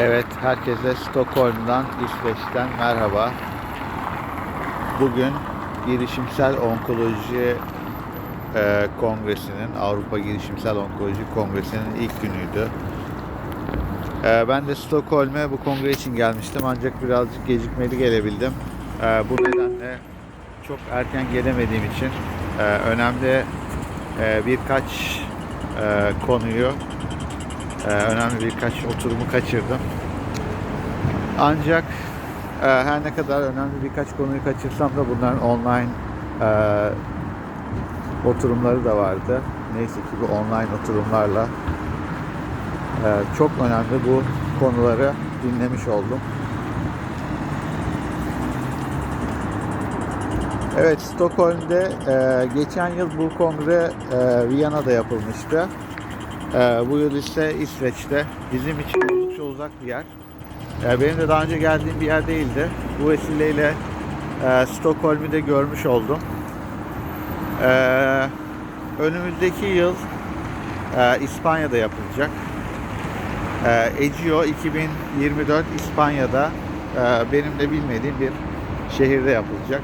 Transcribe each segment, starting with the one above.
Evet, herkese Stockholm'dan, İsveç'ten merhaba. Bugün Girişimsel Onkoloji e, Kongresi'nin, Avrupa Girişimsel Onkoloji Kongresi'nin ilk günüydü. E, ben de Stockholm'e bu kongre için gelmiştim ancak birazcık gecikmeli gelebildim. E, bu nedenle çok erken gelemediğim için e, önemli e, birkaç e, konuyu ee, önemli birkaç oturumu kaçırdım. Ancak e, her ne kadar önemli birkaç konuyu kaçırsam da bunların online e, oturumları da vardı. Neyse ki bu online oturumlarla e, çok önemli bu konuları dinlemiş oldum. Evet, Stockholm'de e, geçen yıl bu kongre e, Viyana'da yapılmıştı. Ee, bu yıl ise İsveç'te. Bizim için oldukça uzak bir yer. Ee, benim de daha önce geldiğim bir yer değildi. Bu vesileyle e, Stockholm'u da görmüş oldum. Ee, önümüzdeki yıl e, İspanya'da yapılacak. Ee, Egio 2024 İspanya'da e, benim de bilmediğim bir şehirde yapılacak.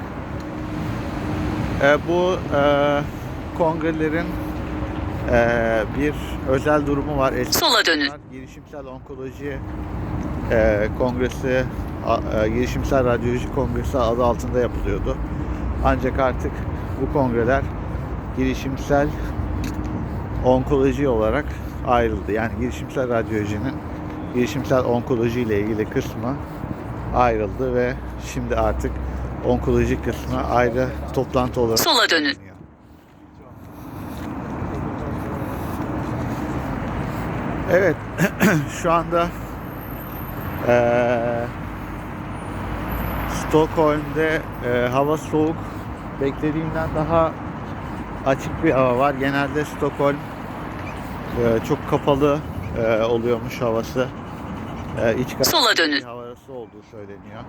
Ee, bu e, kongrelerin ee, bir özel durumu var. Eskiden Sola dönün. Girişimsel Onkoloji e, Kongresi, e, Girişimsel Radyoloji Kongresi adı altında yapılıyordu. Ancak artık bu kongreler girişimsel onkoloji olarak ayrıldı. Yani girişimsel radyolojinin girişimsel onkoloji ile ilgili kısmı ayrıldı ve şimdi artık onkoloji kısmı ayrı toplantı olarak Sola dönün. Evet, şu anda eee Stockholm'de eee, hava soğuk. Beklediğimden daha açık bir hava var. Genelde Stockholm eee, çok kapalı eee, oluyormuş havası. Eee iç Sola dönün. havası olduğu söyleniyor.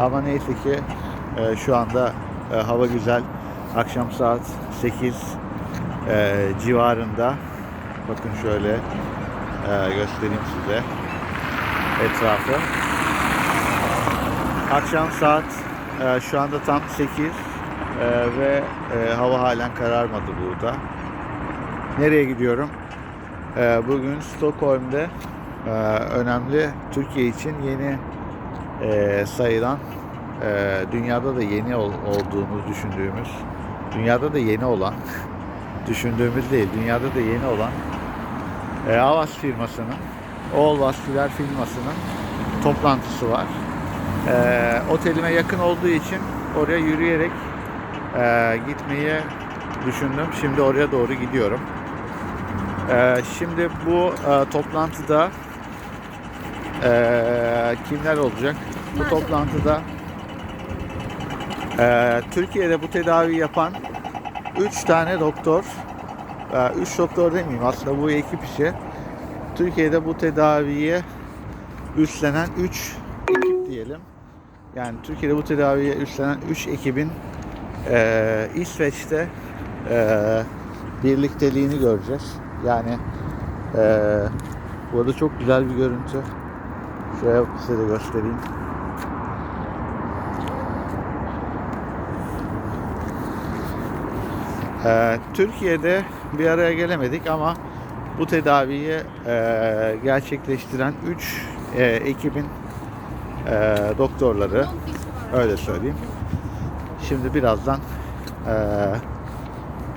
Ama neyse ki eee, şu anda eee, hava güzel. Akşam saat 8 eee, civarında. Bakın şöyle eee, göstereyim size etrafı. Akşam saat eee, şu anda tam 8 eee, ve eee, hava halen kararmadı burada. Nereye gidiyorum? Eee, bugün Stockholm'de eee, önemli Türkiye için yeni eee, sayılan eee, dünyada da yeni ol- olduğunu düşündüğümüz dünyada da yeni olan düşündüğümüz değil dünyada da yeni olan e, Avas firmasının Oğul Vasküler firmasının toplantısı var. E, otelime yakın olduğu için oraya yürüyerek e, gitmeyi düşündüm. Şimdi oraya doğru gidiyorum. E, şimdi bu e, toplantıda e, kimler olacak? Bu toplantıda e, Türkiye'de bu tedavi yapan 3 tane doktor 3 doktor demeyeyim aslında bu ekip işi. Türkiye'de bu tedaviye üstlenen 3 ekip diyelim. Yani Türkiye'de bu tedaviye üstlenen 3 ekibin eee, İsveç'te eee, birlikteliğini göreceğiz. Yani eee burada çok güzel bir görüntü. Şöyle size de göstereyim. Ee, Türkiye'de bir araya gelemedik ama bu tedaviyi e, gerçekleştiren 3 ekibin e, doktorları öyle söyleyeyim. Şimdi birazdan e,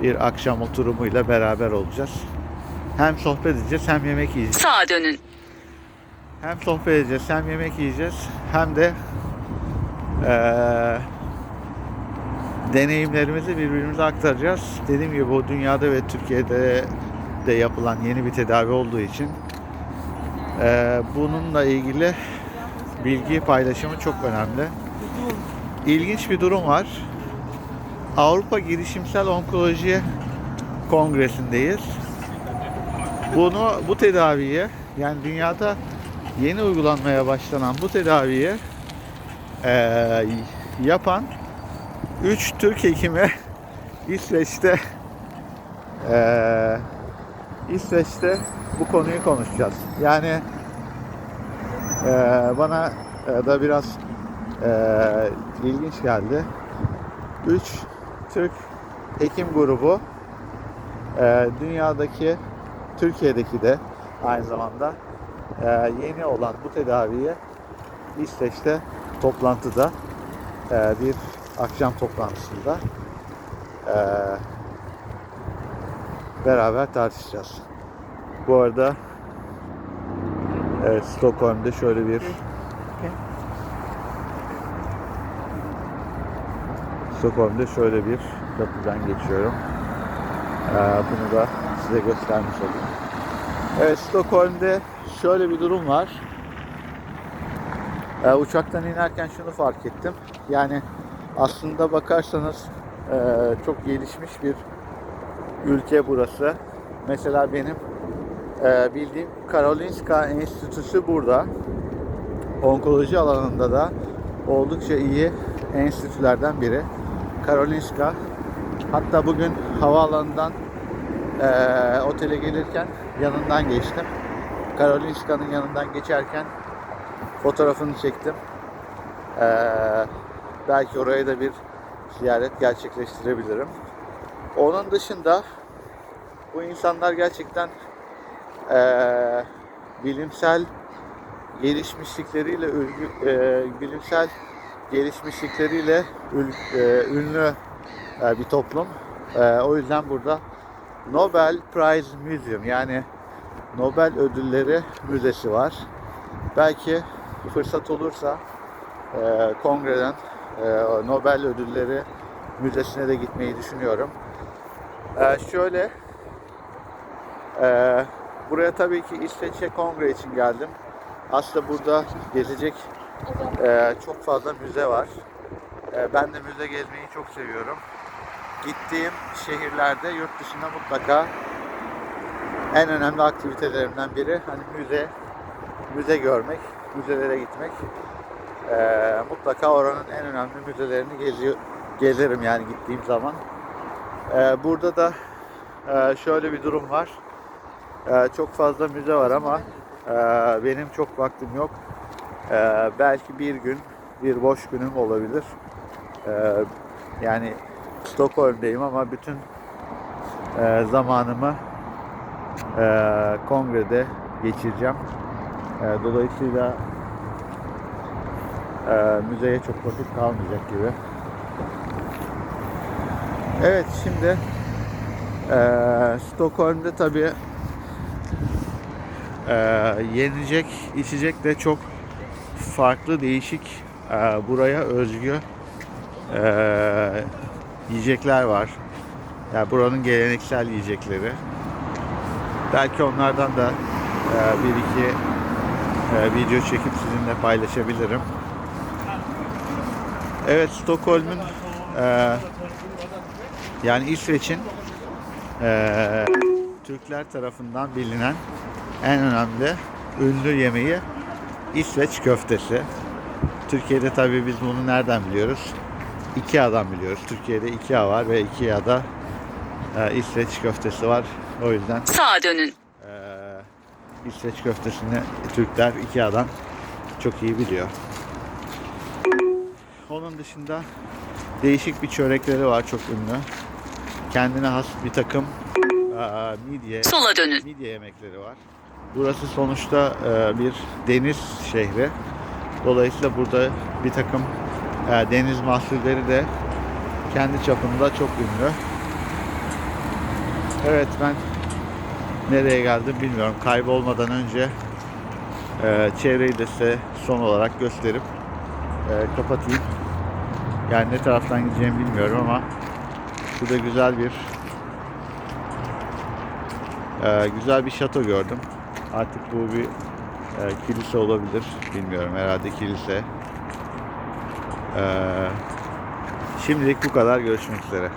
bir akşam oturumuyla beraber olacağız. Hem sohbet edeceğiz hem yemek yiyeceğiz. Sağa dönün. Hem sohbet edeceğiz hem yemek yiyeceğiz hem de eee, deneyimlerimizi birbirimize aktaracağız. Dediğim gibi bu dünyada ve Türkiye'de de yapılan yeni bir tedavi olduğu için eee, bununla ilgili bilgi paylaşımı çok önemli. İlginç bir durum var. Avrupa Girişimsel Onkoloji Kongresi'ndeyiz. Bunu bu tedaviye yani dünyada yeni uygulanmaya başlanan bu tedaviyi eee, yapan 3 Türk hekimi İsveç'te eee, İsveç'te bu konuyu konuşacağız. Yani Ee, bana e, da biraz e, ilginç geldi. 3 Türk hekim grubu e, dünyadaki Türkiye'deki de aynı zamanda e, yeni olan bu tedaviye İsveç'te toplantıda e, bir akşam toplantısında e, beraber tartışacağız. Bu arada evet, Stockholm'da şöyle bir Stockholm'da şöyle bir kapıdan geçiyorum. Ee, bunu da size göstermiş olayım. Evet Stockholm'de şöyle bir durum var. Ee, uçaktan inerken şunu fark ettim. Yani aslında bakarsanız e, çok gelişmiş bir ülke burası. Mesela benim e, bildiğim Karolinska Enstitüsü burada. Onkoloji alanında da oldukça iyi enstitülerden biri. Karolinska. Hatta bugün havaalanından e, otele gelirken yanından geçtim. Karolinska'nın yanından geçerken fotoğrafını çektim. E, belki oraya da bir ziyaret gerçekleştirebilirim. Onun dışında bu insanlar gerçekten e, bilimsel gelişmişlikleriyle ülgü- e, bilimsel gelişmişlikleriyle ül- e, ünlü e, bir toplum. E, o yüzden burada Nobel Prize Museum yani Nobel Ödülleri Müzesi var. Belki fırsat olursa e, kongreden Nobel Ödülleri Müzesi'ne de gitmeyi düşünüyorum. E, şöyle e, buraya tabii ki İsveç'e kongre için geldim. Aslında burada gezecek çok fazla müze var. Ben de müze gezmeyi çok seviyorum. Gittiğim şehirlerde yurt dışında mutlaka en önemli aktivitelerimden biri hani müze, müze görmek, müzelere gitmek. E, mutlaka oranın en önemli müzelerini geziyor, gezerim yani gittiğim zaman. E, burada da e, şöyle bir durum var. E, çok fazla müze var ama e, benim çok vaktim yok. E, belki bir gün bir boş günüm olabilir. E, yani Stockholm'deyim ama bütün e, zamanımı e, kongrede geçireceğim. E, dolayısıyla e, müzeye çok vakit kalmayacak gibi. Evet şimdi e, Stockholm'de tabii e, yenilecek, içecek de çok farklı, değişik, e, buraya özgü e, yiyecekler var. Yani buranın geleneksel yiyecekleri. Belki onlardan da e, bir iki e, video çekip sizinle paylaşabilirim. Evet, Stockholm'un e, yani İsveç'in e, Türkler tarafından bilinen en önemli ünlü yemeği İsveç köftesi. Türkiye'de tabii biz bunu nereden biliyoruz? Ikea'dan biliyoruz. Türkiye'de Ikea var ve Ikea'da e, İsveç köftesi var. O yüzden Sağa dönün. e, İsveç köftesini Türkler Ikea'dan çok iyi biliyor. Onun dışında değişik bir çörekleri var çok ünlü. Kendine has bir takım e, midye Sola dönün. midye yemekleri var. Burası sonuçta e, bir deniz şehri. Dolayısıyla burada bir takım e, deniz mahsulleri de kendi çapında çok ünlü. Evet ben nereye geldim bilmiyorum. Kaybolmadan önce e, çevreyi de size son olarak gösterip e, kapatayım. Yani ne taraftan gideceğimi bilmiyorum ama şurada güzel bir ee, güzel bir şato gördüm. Artık bu bir e, kilise olabilir. Bilmiyorum herhalde kilise. Ee, şimdilik bu kadar. Görüşmek üzere.